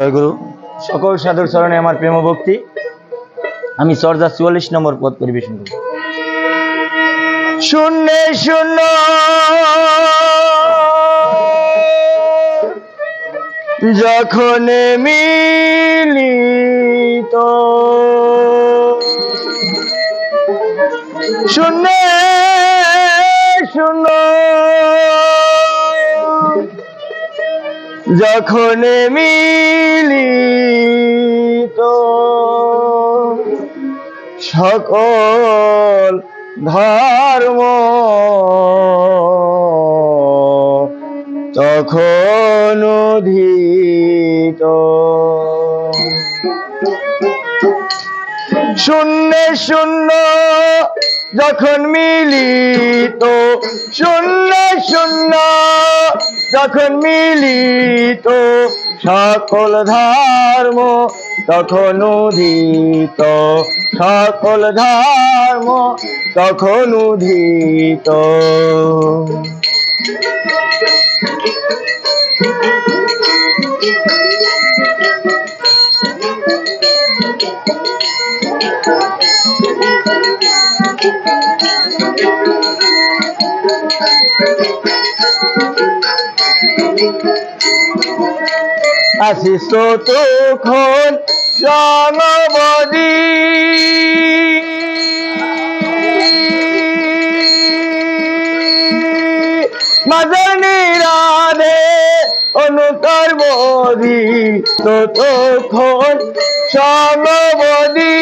জয়গুরু সকল সাধুর চরণে আমার প্রেম ভক্তি। আমি সর্দার চুয়াল্লিশ নম্বর পদ পরিবেশন করি শূন্য শূন্য। যখন মিলিত। শূন্য শূন্য। যখন মিলিত সকল ধর্ম তখন উদিত। শূন্য শূন্য যখন মিলিত শূন্য শূন্য যখন মিলিত সকল ধর্ম তখন উদিত। সকল ধর্ম তখন উদিত। আসিস তখন সমবদী মদনী রাধে অনুকর বদি ততক্ষণ সমবদী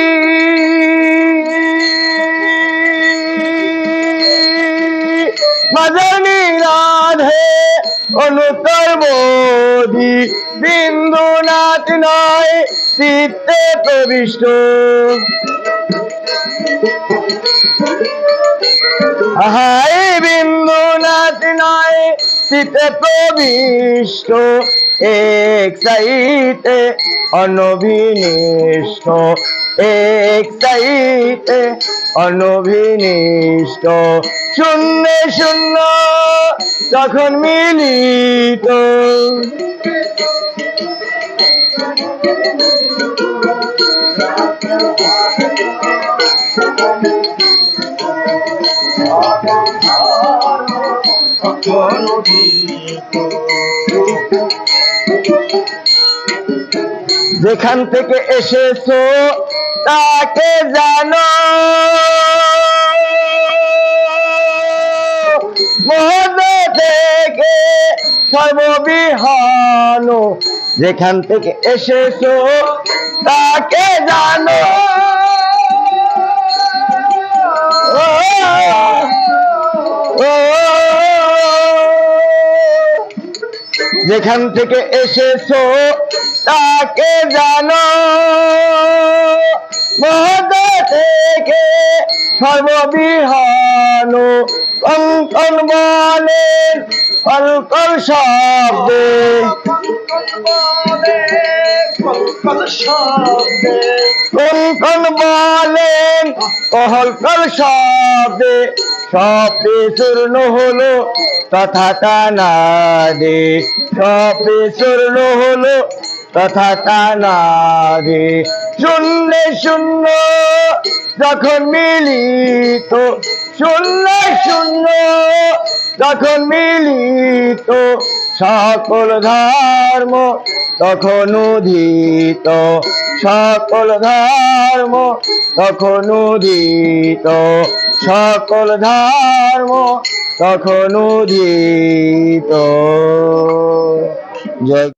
মদনী রাধে অনুকর বদি বিন্দুনাথ নয় চিত্তে প্রবিষ্ট। হাই বিন্দুনাথ নয় চিত্তে প্রবিষ্ট। এক সাইতে অনভিনিষ্ট। এক সাইতে অনভিনিষ্ট। শূন্য শূন্য তখন মিলিত। যেখান থেকে এসেছ তাকে জানো মহদ থেকে সর্ববিহান যেখান থেকে এসেছ তাকে জানো যেখান থেকে এসেছ তাকে জানো। মহদ থেকে সর্ববিহান কঙ্কন বলেন কলকল শব্দে। কঙ্কন বলেন কহলকল শব্দে। শব্দে চূর্ণ হলো তথা কানাদে শব্দে চূর্ণ হলো তথা কানাদে শূন্য শূন্য যখন মিলিত, শূন্য শূন্য যখন মিলিত সকল ধর্ম তখন উদিত, সকল ধর্ম তখন উদিত, সকল ধর্ম তখন উদিত। জয়